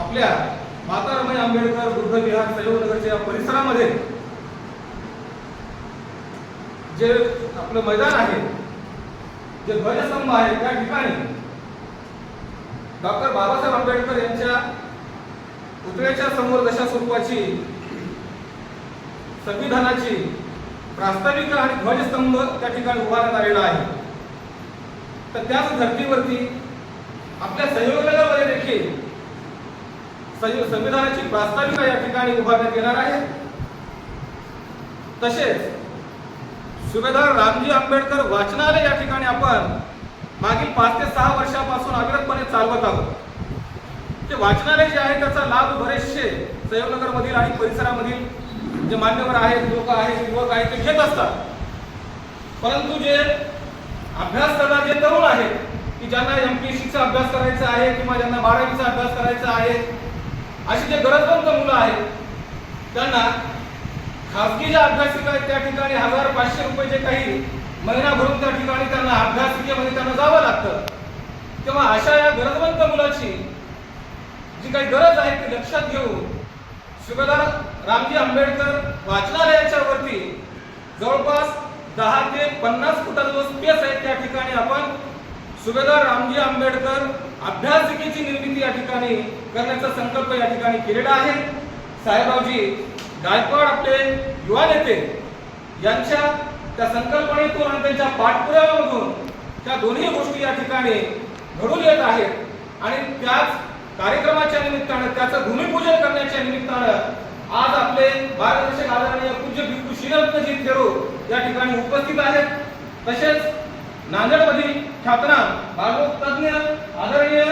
आपल्या माता रमाई आंबेडकर बुद्ध विहार संयोगनगरच्या परिसरामध्ये जे आपलं मैदान आहे जे ध्वजस्तंभ आहे त्या ठिकाणी डॉक्टर बाबासाहेब आंबेडकर यांच्या पुतळ्याच्या समोर दशा स्वरूपाची संविधानाची प्रास्ताविका आणि ध्वजस्तंभ त्या ठिकाणी उभारण्यात आलेला आहे तर त्याच धर्तीवरती आपल्या सहयोग संविधानाची प्रास्ताविका या ठिकाणी उभारण्यात येणार आहे. तसेच सुभेदार रामजी आंबेडकर वाचनालय या ठिकाणी आपण मागील पाच ते सहा वर्षापासून अविरतपणे चालवत आहोत. ते वाचनालय जे आहे त्याचा लाभ बरेचसे सहयोगनगरमधील आणि परिसरामधील जे मान्यवर आहेत लोक आहेत युवक आहेत ते घेत असतात. परंतु जे अभ्यास करणार जे तरुण आहेत की ज्यांना एम पी सीचा अभ्यास करायचा आहे किंवा ज्यांना बारावीचा अभ्यास करायचा आहे अशी जे गरजवंत मुलं आहेत त्यांना खासगी ज्या अभ्यासिका आहेत त्या ठिकाणी हजार पाचशे रुपये जे काही महिना भरून त्या ठिकाणी त्यांना अभ्यासिकेमध्ये त्यांना जावं लागतं. तेव्हा अशा या गरजवंत मुलाची जी काही गरज आहे ती लक्षात घेऊन सुभेदार रामजी आंबेडकर वाचनालयाच्या वरती जवळपास दहा ते पन्नास फुटाचा जो स्पेस आहे त्या ठिकाणी आपण सुभेदार रामजी आंबेडकर अभ्यासिकेची निर्मिती या ठिकाणी करण्याचा संकल्प या ठिकाणी केलेला आहे. साहेबरावजी गायकवाड आपले युवा नेते यांच्या त्या संकल्पनेतून आणि त्यांच्या पाठपुराव्यामधून त्या दोन्ही गोष्टी या ठिकाणी घडून येत आहेत. आणि त्याच कार्यक्रमाच्या निमित्तानं त्याचं भूमिपूजन करण्याच्या निमित्तानं आज आपले मार्गदर्शक आदरणीय पूज्य भिक्खू श्रीरत्नजी थेरो या ठिकाणी उपस्थित आहेत. तसेच नांदेडमधील छात्रा भागवत तज्ञ आदरणीय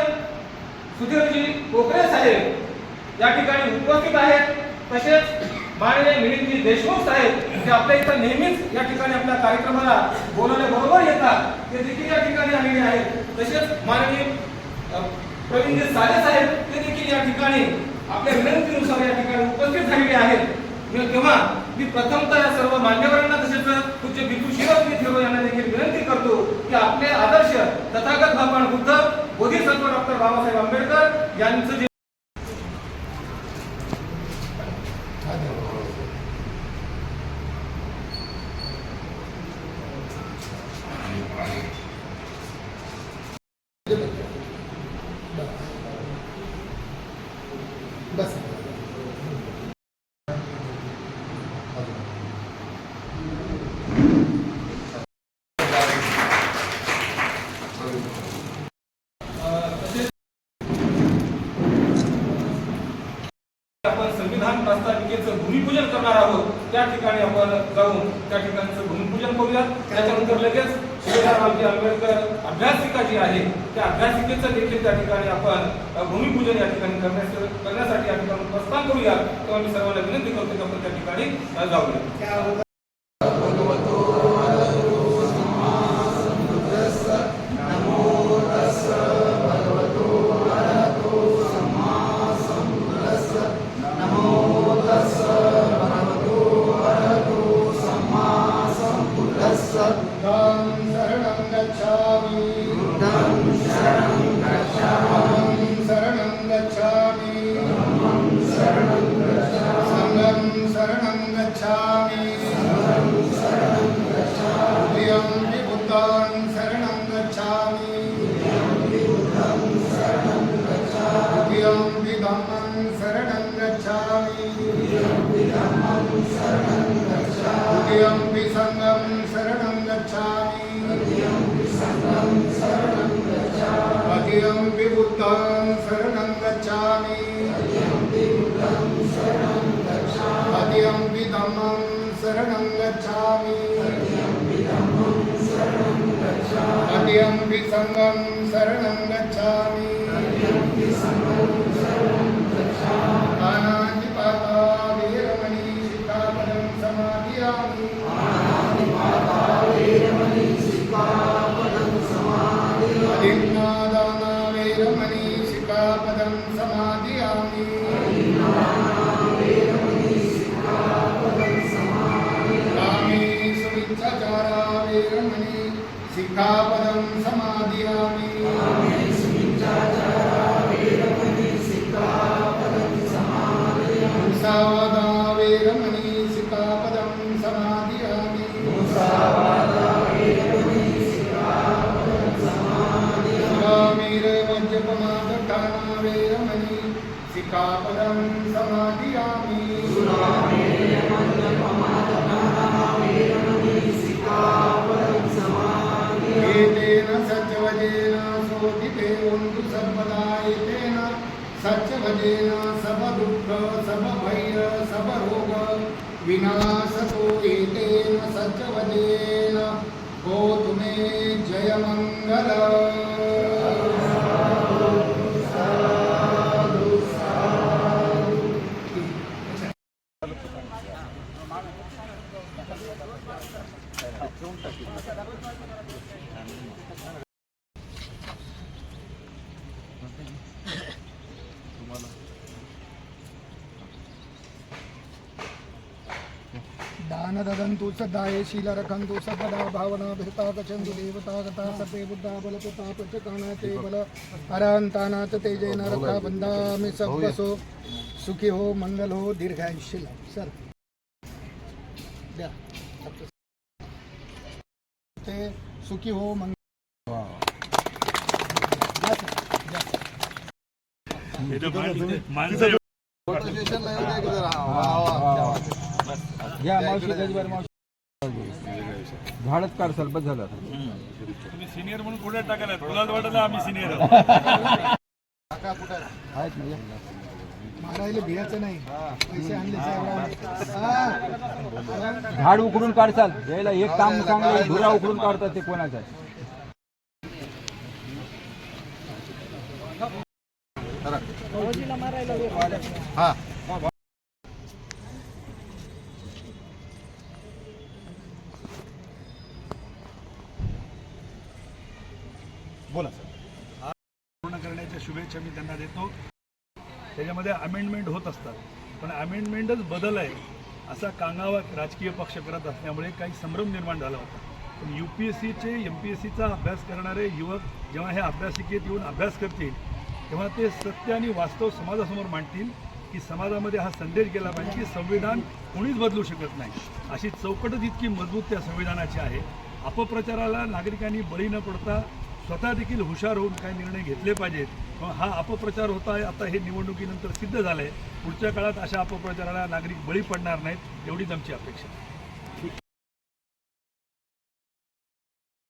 सुधीरजी कोकरे साहेब या ठिकाणी उपस्थित आहेत. तसेच माननीय मिलिंदजी देशमुख साहेब जे आपल्या इथं नेहमीच या ठिकाणी आपल्या कार्यक्रमाला बोलवण्याबरोबर येतात. ते देखील या ठिकाणी आलेले आहेत. तसेच माननीय प्रवीणजी साले साहेब ते देखील या ठिकाणी आपल्या विनंतीनुसार या ठिकाणी उपस्थित झालेले आहेत. तेव्हा मी प्रथमतः या सर्व मान्यवरांना तसेच पूज्य भिक्खू शिवरत्नी थेरो यांना देखील विनंती करतो की आपले आदर्श तथागत भगवान बुद्ध बोधिसत्व डॉक्टर बाबासाहेब आंबेडकर यांचं जे बस अ, तसेच आपण संविधान प्रास्ताविकेचं भूमिपूजन करणार आहोत. त्या ठिकाणी आपण जाऊन त्या ठिकाणचं भूमिपूजन करूया त्याच्यानंतर लगेच सुभेदार आंबेडकर अभ्यासिका जी आहे त्या अभ्यासिकेचं देखील त्या ठिकाणी आपण भूमिपूजन या ठिकाणी करण्यास करण्यासाठी या ठिकाणी प्रस्थान करूया तेव्हा मी सर्वांना विनंती करतो की आपण त्या ठिकाणी जाऊया बुद्धं तृतीयं विबुद्धं शरणं गच्छामि। तृतीयं धम्मं शरणं गच्छामि। तृतीयं विसङ्गं शरणं गच्छामि। पानातिपाता वीरमणि शिखापदं समाधियामि। अधिन्नादाना वीरमणि शिखापदं समाधियामि। कामे सुमिच्छाचारा वीरमणि शिखापदं समाधियामि। सिक्खापदं समाधियामि। एतेन सत्यवदेन शोधिते वन्तु सर्वदा एतेन सत्यवदेन सबदुःख सबभय सबरोग विनाशतो एतेन सत्यवदेन भवतु मे जयमङ्गल। दान ददन्तु सदाये शील रखन्तु सर्वदा भावना भिरता गच्छन्तु देवता गता सर्वे बुद्धा बलपुता प्रचकाना ते बल अरांताना ते जैन रखा बंदामी सब बसो सुखी हो मंगल हो दीर्घायुष्य सर द्या ते सुखी हो मंगल. माणसं घ्या मावशी गजबार मावशी. झाडच काढ सरबत झालं सिनियर म्हणून पुढे टाकायला तुलाच आम्ही सिनियर आहेत. मारायला भियाचं नाही. पैसे आणले हा. झाड उकडून काढसाल. यायला एक काम चांगलं धुरा उकडून काढतात ते कोणाचं. आहे? बोला सर. पूर्ण करण्याच्या शुभेच्छा मी त्यांना देतो. त्याच्यामध्ये अमेंडमेंट होत असतात. पण अमेंडमेंटच बदल आहे. असा कांगावा राजकीय पक्ष करत असल्यामुळे काही संभ्रम निर्माण झाला होता. पण यू पी एस सीचे एम पी एस सीचा अभ्यास करणारे युवक जेव्हा हे अभ्यासिकेत येऊन अभ्यास करतील तेव्हा ते सत्य आणि वास्तव समाजासमोर मांडतील की समाजामध्ये हा संदेश गेला पाहिजे की संविधान कोणीच बदलू शकत नाही. अशी चौकटच इतकी मजबूत त्या संविधानाची आहे अपप्रचाराला नागरिकांनी बळी न पडता स्वतः देखील हुशार होऊन काही निर्णय घेतले पाहिजेत. मग हा अपप्रचार होता आहे. आता हे निवडणुकीनंतर सिद्ध झालं आहे पुढच्या काळात अशा अपप्रचाराला नागरिक बळी पडणार नाहीत एवढीच आमची अपेक्षा. आहे.